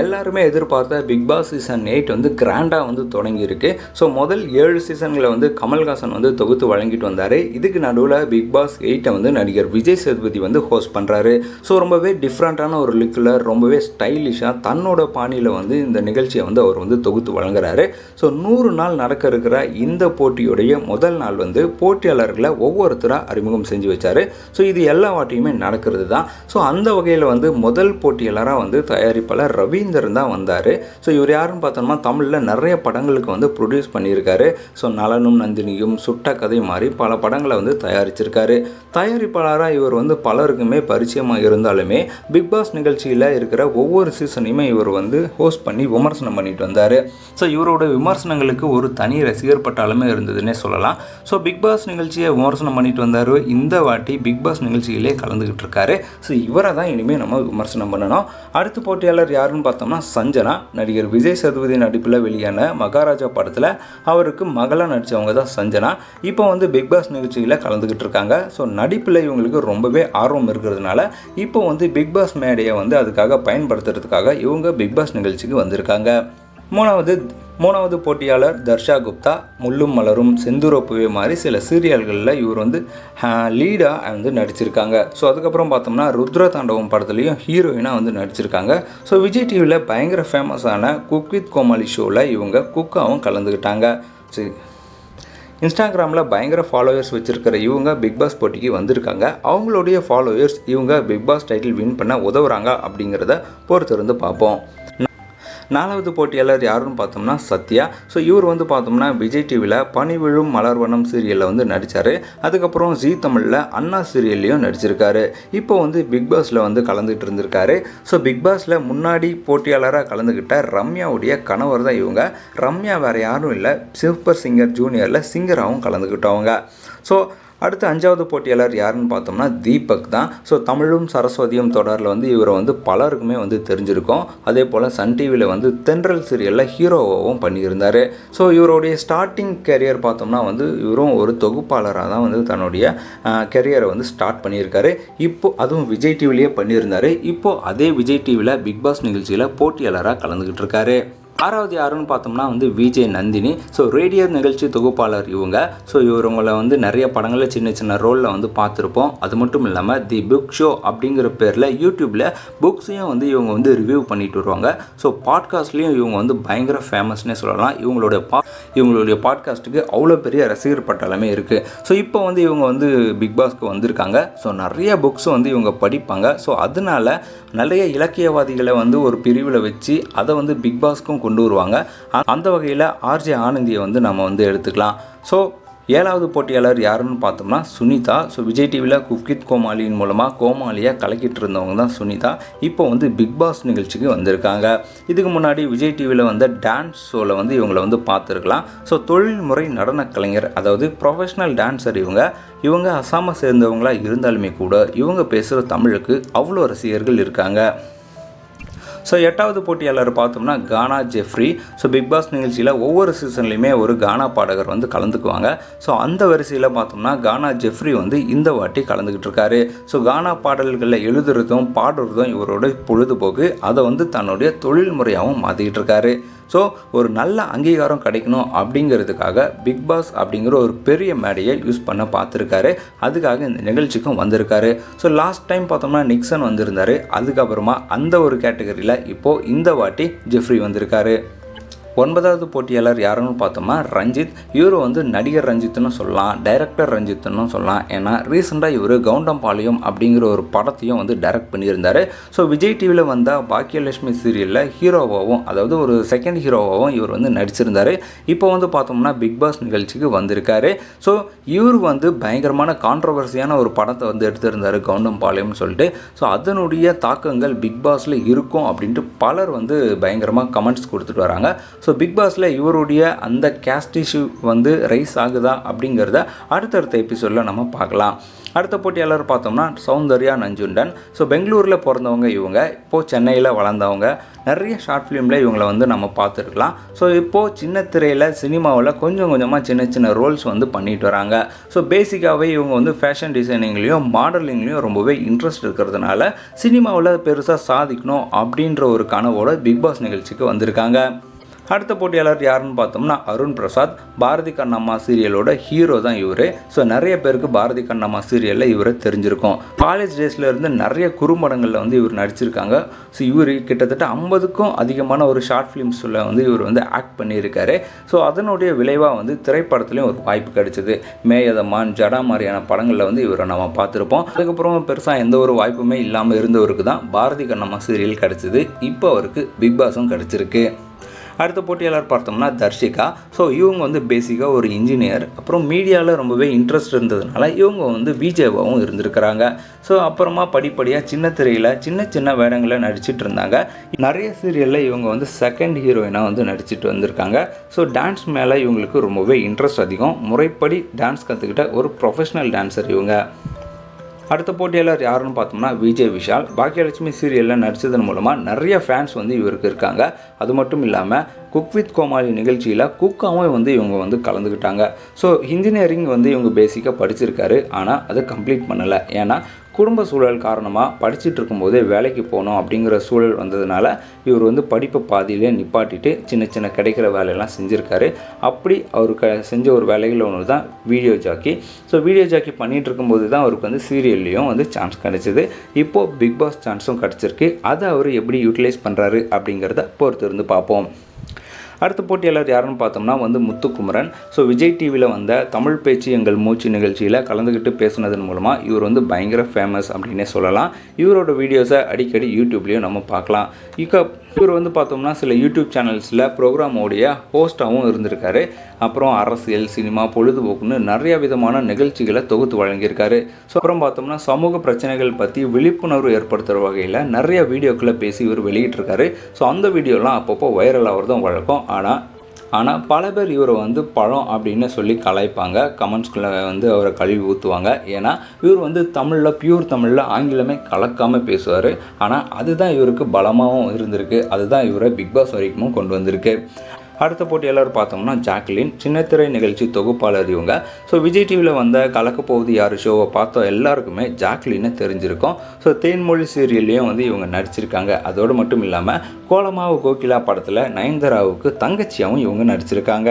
எல்லாருமே எதிர்பார்த்த big Boss season eight வந்து கிராண்டாக வந்து தொடங்கியிருக்கு. ஸோ முதல் ஏழு சீசன்களை வந்து கமல்ஹாசன் வந்து தொகுத்து வழங்கிட்டு வந்தார். இதுக்கு நடுவில் பிக் பாஸ் எயிட்டை வந்து நடிகர் விஜய் சேதுபதி வந்து ஹோஸ்ட் பண்ணுறாரு ஸோ ரொம்பவே டிஃப்ரெண்ட்டான ஒரு லுக்கில் ரொம்பவே ஸ்டைலிஷாக தன்னோட பாணியில் வந்து இந்த நிகழ்ச்சியை வந்து அவர் வந்து தொகுத்து வழங்குறாரு. ஸோ நூறு நாள் நடக்க இருக்கிற இந்த போட்டியுடைய முதல் நாள் வந்து போட்டியாளர்களை ஒவ்வொருத்தராக அறிமுகம் செஞ்சு வச்சார். ஸோ இது எல்லா வாட்டியுமே நடக்கிறது தான் ஸோ அந்த வகையில் வந்து முதல் போட்டியாளராக வந்து தயாரிப்பாளர் ரவி ரவீந்தர் தான் வந்தார். ஸோ இவர் யாருன்னு பார்த்தோம்னா தமிழில் நிறைய படங்களுக்கு வந்து ப்ரொடியூஸ் பண்ணியிருக்காரு. ஸோ நலனும் நந்தினியும் சுட்ட கதை மாதிரி பல படங்களை வந்து தயாரிச்சிருக்காரு. தயாரிப்பாளராக இவர் வந்து பலருக்குமே பரிச்சயமாக இருந்தாலுமே பிக் பாஸ் நிகழ்ச்சியில் இருக்கிற ஒவ்வொரு சீசனையுமே இவர் வந்து ஹோஸ்ட் பண்ணி விமர்சனம் பண்ணிட்டு வந்தார். ஸோ இவரோட விமர்சனங்களுக்கு ஒரு தனி ரசிகர் பட்டாலுமே இருந்ததுன்னே சொல்லலாம். ஸோ பிக் பாஸ் நிகழ்ச்சியை விமர்சனம் பண்ணிட்டு வந்தார். இந்த வாட்டி பிக் பாஸ் நிகழ்ச்சியிலே கலந்துக்கிட்டு இருக்காரு. ஸோ இவரை தான் இனிமேல் நம்ம விமர்சனம் பண்ணணும். அடுத்த போட்டியாளர் யாருன்னு பார்த்தோம்னா சஞ்சனா நடிகர் விஜய் சதுபதி நடிப்பில் வெளியான மகாராஜா படத்தில் அவருக்கு மகளாக நடித்தவங்க தான் சஞ்சனா. இப்போ வந்து பிக் பாஸ் நிகழ்ச்சியில் கலந்துக்கிட்டு இருக்காங்க. ஸோ நடிப்பில் இவங்களுக்கு ரொம்பவே ஆர்வம் இருக்கிறதுனால இப்போ வந்து பிக் பாஸ் மேடையை வந்து அதுக்காக பயன்படுத்துறதுக்காக இவங்க பிக் பாஸ் நிகழ்ச்சிக்கு வந்திருக்காங்க. மூணாவது மூணாவது போட்டியாளர் தர்ஷா குப்தா முள்ளும் மலரும் செந்துரோப்புவே மாதிரி சில சீரியல்களில் இவர் வந்து லீடாக வந்து நடிச்சிருக்காங்க. ஸோ அதுக்கப்புறம் பார்த்தோம்னா ருத்ர தாண்டவம் படத்துலையும் ஹீரோயினாக வந்து நடிச்சிருக்காங்க. ஸோ விஜய் டிவியில் பயங்கர ஃபேமஸான குக் வித் கோமாளி ஷோவில் இவங்க குக்காவும் கலந்துக்கிட்டாங்க சரி இன்ஸ்டாகிராமில் பயங்கர ஃபாலோவர்ஸ் வச்சுருக்கிற இவங்க பிக் பாஸ் போட்டிக்கு வந்திருக்காங்க. அவங்களுடைய ஃபாலோவர்ஸ் இவங்க பிக் பாஸ் டைட்டில் வின் பண்ண உதவுறாங்க அப்படிங்கிறத பொறுத்திருந்து பார்ப்போம். நாலாவது போட்டியாளர் யாருன்னு பார்த்தோம்னா சத்யா. ஸோ இவர் வந்து பார்த்தோம்னா விஜய் டிவியில் பனி விழும் மலர்வனம் சீரியலில் வந்து நடித்தார் அதுக்கப்புறம் ஜீ தமிழில் அண்ணா சீரியல்லையும் நடிச்சிருக்காரு. இப்போ வந்து பிக் பாஸில் வந்து கலந்துகிட்டு இருந்திருக்காரு. ஸோ பிக் பாஸில் முன்னாடி போட்டியாளராக கலந்துக்கிட்ட ரம்யாவுடைய கணவர் தான் இவங்க. ரம்யா வேறு யாரும் இல்லை. சூப்பர் சிங்கர் ஜூனியரில் சிங்கராகவும் கலந்துக்கிட்டவங்க ஸோ அடுத்து அஞ்சாவது போட்டியாளர் யாருன்னு பார்த்தோம்னா தீபக் தான். ஸோ தமிழும் சரஸ்வதியும் தொடரில் வந்து இவரை வந்து பலருக்குமே வந்து தெரிஞ்சிருக்கோம். அதே போல் சன் டிவியில் வந்து தென்றல் சீரியலில் ஹீரோவாகவும் பண்ணியிருந்தார். ஸோ இவருடைய ஸ்டார்டிங் கெரியர் பார்த்தோம்னா வந்து இவரும் ஒரு தொகுப்பாளராக தான் வந்து தன்னுடைய கெரியரை வந்து ஸ்டார்ட் பண்ணியிருக்காரு. இப்போ அதுவும் விஜய் டிவிலேயே பண்ணியிருந்தார். இப்போது அதே விஜய் டிவியில் பிக் பாஸ் நிகழ்ச்சியில் போட்டியாளராக கலந்துக்கிட்டு இருக்காரு. ஆறாவது யாருன்னு பார்த்தோம்னா வந்து விஜய் நந்தினி. ஸோ ரேடியோ நிகழ்ச்சி தொகுப்பாளர் இவங்க. ஸோ இவங்களை வந்து நிறைய படங்களில் சின்ன சின்ன ரோலில் வந்து பார்த்துருப்போம். அது மட்டும் இல்லாமல் தி புக் ஷோ அப்படிங்கிற பேரில் யூடியூப்பில் புக்ஸையும் வந்து இவங்க வந்து ரிவ்யூ பண்ணிட்டு வருவாங்க. ஸோ பாட்காஸ்ட்லேயும் இவங்க வந்து பயங்கர ஃபேமஸ்னே சொல்லலாம். இவங்களுடைய பா இவங்களுடைய பாட்காஸ்ட்டுக்கு அவ்வளோ பெரிய ரசிகர் பட்டாளமே இருக்குது ஸோ இப்போ வந்து இவங்க வந்து பிக் பாஸ்க்கு வந்திருக்காங்க. ஸோ நிறைய புக்ஸ் வந்து இவங்க படிப்பாங்க. ஸோ அதனால நிறைய இலக்கியவாதிகளை வந்து ஒரு பிரிவில் வச்சு அதை வந்து பிக் பாஸ்க்கும் கொண்டு வருவாங்க. அந்த வகையில் ஆர்ஜே ஆனந்தியை வந்து நம்ம வந்து எடுத்துக்கலாம். ஸோ ஏழாவது போட்டியாளர் யாருன்னு பார்த்தோம்னா சுனிதா. ஸோ விஜய் டிவியில் குக்கித் கோமாளியின் மூலமாக கோமாளியை கலக்கிட்டு இருந்தவங்க தான் சுனிதா. இப்போ வந்து பிக் பாஸ் நிகழ்ச்சிக்கு வந்திருக்காங்க. இதுக்கு முன்னாடி விஜய் டிவியில் வந்த டான்ஸ் ஷோவில் வந்து இவங்களை வந்து பார்த்துருக்கலாம். ஸோ தொழில்முறை நடன கலைஞர் அதாவது ப்ரொஃபஷ்னல் டான்ஸர் இவங்க. இவங்க அசாமை சேர்ந்தவங்களாக இருந்தாலுமே கூட இவங்க பேசுகிற தமிழுக்கு அவ்வளோ ரசிகர்கள் இருக்காங்க. ஸோ எட்டாவது போட்டியாளர் பார்த்தோம்னா Gana Jeffrey. So Bigg Boss நிகழ்ச்சியில் ஒவ்வொரு சீசன்லையுமே ஒரு கானா பாடகர் வந்து கலந்துக்குவாங்க. ஸோ அந்த வரிசையில் பார்த்தோம்னா கானா ஜெஃப்ரி வந்து இந்த வாட்டி கலந்துக்கிட்டு இருக்காரு. ஸோ கானா பாடல்களில் எழுதுறதும் பாடுறதும் இவரோட பொழுதுபோக்கு. அதை வந்து தன்னுடைய தொழில் முறையாகவும் மாற்றிக்கிட்டு இருக்காரு. ஸோ ஒரு நல்ல அங்கீகாரம் கிடைக்கணும் அப்படிங்கிறதுக்காக பிக் பாஸ் அப்படிங்கிற ஒரு பெரிய மேடையை யூஸ் பண்ண பார்த்துருக்காரு. அதுக்காக இந்த நிகழ்ச்சிக்கும் வந்திருக்காரு. ஸோ லாஸ்ட் டைம் பார்த்தோம்னா நிக்சன் வந்திருந்தாரு. அதுக்கப்புறமா அந்த ஒரு கேட்டகரியில் இப்போது இந்த வாட்டி ஜெஃப்ரி வந்திருக்காரு. ஒன்பதாவது போட்டியாளர் யாருன்னு பார்த்தோம்னா ரஞ்சித். இவர் வந்து நடிகர் ரஞ்சித்னு சொல்லலாம் டைரக்டர் ரஞ்சித்னு சொல்லலாம். ஏன்னா ரீசெண்டாக இவர் கவுண்டம்பாளையம் அப்படிங்கிற ஒரு படத்தையும் வந்து டைரக்ட் பண்ணியிருந்தார். ஸோ விஜய் டிவியில் வந்த பாக்கியலட்சுமி சீரியலில் ஹீரோவாகவும் அதாவது ஒரு செகண்ட் ஹீரோவாகவும் இவர் வந்து நடிச்சிருந்தார். இப்போ வந்து பார்த்தோம்னா பிக் பாஸ் நிகழ்ச்சிக்கு வந்திருக்காரு. ஸோ இவர் வந்து பயங்கரமான கான்ட்ரவர்சியான ஒரு படத்தை வந்து எடுத்திருந்தார் கவுண்டம்பாளையம்னு சொல்லிட்டு. ஸோ அதனுடைய தாக்கங்கள் பிக் பாஸில் இருக்கும் அப்படின்ட்டு பலர் வந்து பயங்கரமாக கமெண்ட்ஸ் கொடுத்துட்டு வராங்க. ஸோ பிக் பாஸில் இவருடைய அந்த கேஸ்ட் இஷ்யூ வந்து ரைஸ் ஆகுதா அப்படிங்கிறத அடுத்தடுத்த எபிசோடில் நம்ம பார்க்கலாம். அடுத்த போட்டியாளர் பார்த்தோம்னா சௌந்தர்யா நஞ்சுண்டன். ஸோ பெங்களூரில் பிறந்தவங்க இவங்க இப்போது சென்னையில் வளர்ந்தவங்க. நிறைய ஷார்ட் ஃபிலிமில் இவங்களை வந்து நம்ம பார்த்துருக்கலாம். ஸோ இப்போது சின்ன திரையில் சினிமாவில் கொஞ்சம் கொஞ்சமாக சின்ன சின்ன ரோல்ஸ் வந்து பண்ணிட்டு வராங்க. ஸோ பேசிக்காகவே இவங்க வந்து ஃபேஷன் டிசைனிங்லேயும் மாடலிங்லேயும் ரொம்பவே இன்ட்ரெஸ்ட் இருக்கிறதுனால சினிமாவில் பெருசாக சாதிக்கணும் அப்படின்ற ஒரு கனவோட பிக் பாஸ் நிகழ்ச்சிக்கு வந்திருக்காங்க. அடுத்த போட்டியாளர் யாருன்னு பார்த்தோம்னா அருண் பிரசாத். பாரதி கண்ணம்மா சீரியலோட ஹீரோ தான் இவர். ஸோ நிறைய பேருக்கு பாரதி கண்ணம்மா சீரியலில் இவரை தெரிஞ்சிருக்கும். காலேஜ் டேஸில் இருந்து நிறைய குறும்படங்களில் வந்து இவர் நடிச்சிருக்காங்க. ஸோ இவர் கிட்டத்தட்ட ஐம்பதுக்கும் அதிகமான ஒரு ஷார்ட் ஃபிலிம்ஸில் வந்து இவர் வந்து ஆக்ட் பண்ணியிருக்காரு. ஸோ அதனுடைய விளைவாக வந்து திரைப்படத்துலேயும் ஒரு வாய்ப்பு கிடைச்சிது. மேயதமான் ஜடா மாதிரியான படங்களில் வந்து இவரை நம்ம பார்த்துருப்போம். அதுக்கப்புறம் பெருசாக எந்த ஒரு வாய்ப்புமே இல்லாமல் இருந்தவருக்கு தான் பாரதி கண்ணம்மா சீரியல் கிடச்சிது. இப்போ அவருக்கு பிக் பாஸும் கிடச்சிருக்கு. அடுத்த போட்டியாளர் பார்த்தோம்னா தர்ஷிகா. ஸோ இவங்க வந்து பேசிக்காக ஒரு இன்ஜினியர் அப்புறம் மீடியாவில் ரொம்பவே இன்ட்ரெஸ்ட் இருந்ததுனால இவங்க வந்து விஜேவாகவும் இருந்திருக்கிறாங்க. ஸோ அப்புறமா படிப்படியாக சின்ன திரையில் சின்ன சின்ன வேடங்களில் நடிச்சிட்டு இருந்தாங்க. நிறைய சீரியலில் இவங்க வந்து செகண்ட் ஹீரோயினாக வந்து நடிச்சிட்டு வந்திருக்காங்க. ஸோ டான்ஸ் மேலே இவங்களுக்கு ரொம்பவே இன்ட்ரெஸ்ட் அதிகம். முறைப்படி டான்ஸ் கற்றுக்கிட்ட ஒரு ப்ரொஃபஷனல் டான்ஸர் இவங்க. அடுத்த போட்டியாளர் யாருன்னு பார்த்தோம்னா விஜய் விஷால். பாக்கியலட்சுமி சீரியலில் நடித்ததன் மூலமாக நிறைய ஃபேன்ஸ் வந்து இவருக்கு இருக்காங்க. அது மட்டும் இல்லாமல் குக் வித் கோமாளி நிகழ்ச்சியில் குக்காவும் வந்து இவங்க வந்து கலந்துக்கிட்டாங்க. ஸோ இன்ஜினியரிங் வந்து இவங்க பேசிக்காக படிச்சிருக்காரு. ஆனால் அதை கம்ப்ளீட் பண்ணலை. ஏன்னா குடும்ப சூழல் காரணமாக படிச்சுட்டு இருக்கும்போதே வேலைக்கு போகணும் அப்படிங்கிற சூழல் வந்ததுனால இவர் வந்து படிப்பை பாதியிலே நிப்பாட்டிட்டு சின்ன சின்ன கிடைக்கிற வேலையெல்லாம் செஞ்சுருக்காரு. அப்படி அவர் க செஞ்ச ஒரு வேலைகள் ஒன்று தான் video jockey so video jockey பண்ணிகிட்டு இருக்கும்போது தான் அவருக்கு வந்து சீரியல்லையும் வந்து சான்ஸ் கிடச்சிது. இப்போது பிக் பாஸ் சான்ஸும் கிடச்சிருக்கு. அதை அவர் எப்படி யூட்டிலைஸ் பண்ணுறாரு அப்படிங்கிறத பொறுத்து இருந்து பார்ப்போம். அடுத்த போட்டியாளர் யாருன்னு பார்த்தோம்னா வந்து முத்துக்குமரன். ஸோ விஜய் டிவியில் வந்த தமிழ் பேச்சு எங்கள் மூச்சு நிகழ்ச்சியில் கலந்துக்கிட்டு பேசுனதன் மூலமாக இவர் வந்து பயங்கர ஃபேமஸ் அப்படின்னே சொல்லலாம். இவரோட வீடியோஸை அடிக்கடி யூடியூப்லேயும் நம்ம பார்க்கலாம். இக்க இவர் வந்து பார்த்தோம்னா சில யூடியூப் சேனல்ஸில் ப்ரோக்ராமோடைய ஹோஸ்ட்டாகவும் இருந்திருக்காரு. அப்புறம் அரசியல் சினிமா பொழுதுபோக்குன்னு நிறைய விதமான நிகழ்ச்சிகளை தொகுத்து வழங்கியிருக்காரு. ஸோ அப்புறம் பார்த்தோம்னா சமூக பிரச்சனைகள் பற்றி விழிப்புணர்வு ஏற்படுத்துகிற வகையில் நிறைய வீடியோக்களை பேசி இவர் வெளியிட்டிருக்காரு. ஸோ அந்த வீடியோலாம் அப்பப்போ வைரல் ஆகிறதும் வழக்கம். ஆனால் ஆனால் பல பேர் இவரை வந்து பழம் அப்படின்னு சொல்லி கலாய்ப்பாங்க. கமெண்ட்ஸ்குள்ளே வந்து அவரை கழுவி ஊற்றுவாங்க ஏன்னா இவர் வந்து தமிழில் பியூர் தமிழில் ஆங்கிலமே கலக்காமல் பேசுவார். ஆனால் அதுதான் இவருக்கு பலமாகவும் இருந்திருக்கு. அதுதான் இவரை பிக் பாஸ் வரைக்கும் கொண்டு வந்திருக்கு. அடுத்த போட்டியாளர் பார்த்தோம்னா ஜாக்லின் சின்னத்திரை நிகழ்ச்சி தொகுப்பாளர் இவங்க. ஸோ விஜய் டிவியில் வந்த கலக்க போகுது யார் ஷோவை பார்த்தோம். எல்லாருக்குமே ஜாக்லின்னு தெரிஞ்சிருக்கும். ஸோ தேன்மொழி சீரியல்லையும் வந்து இவங்க நடிச்சிருக்காங்க. அதோடு மட்டும் இல்லாமல் கோலமாவு கோகிலா படத்தில் நயன்தாராவுக்கு தங்கச்சியாகவும் இவங்க நடிச்சிருக்காங்க.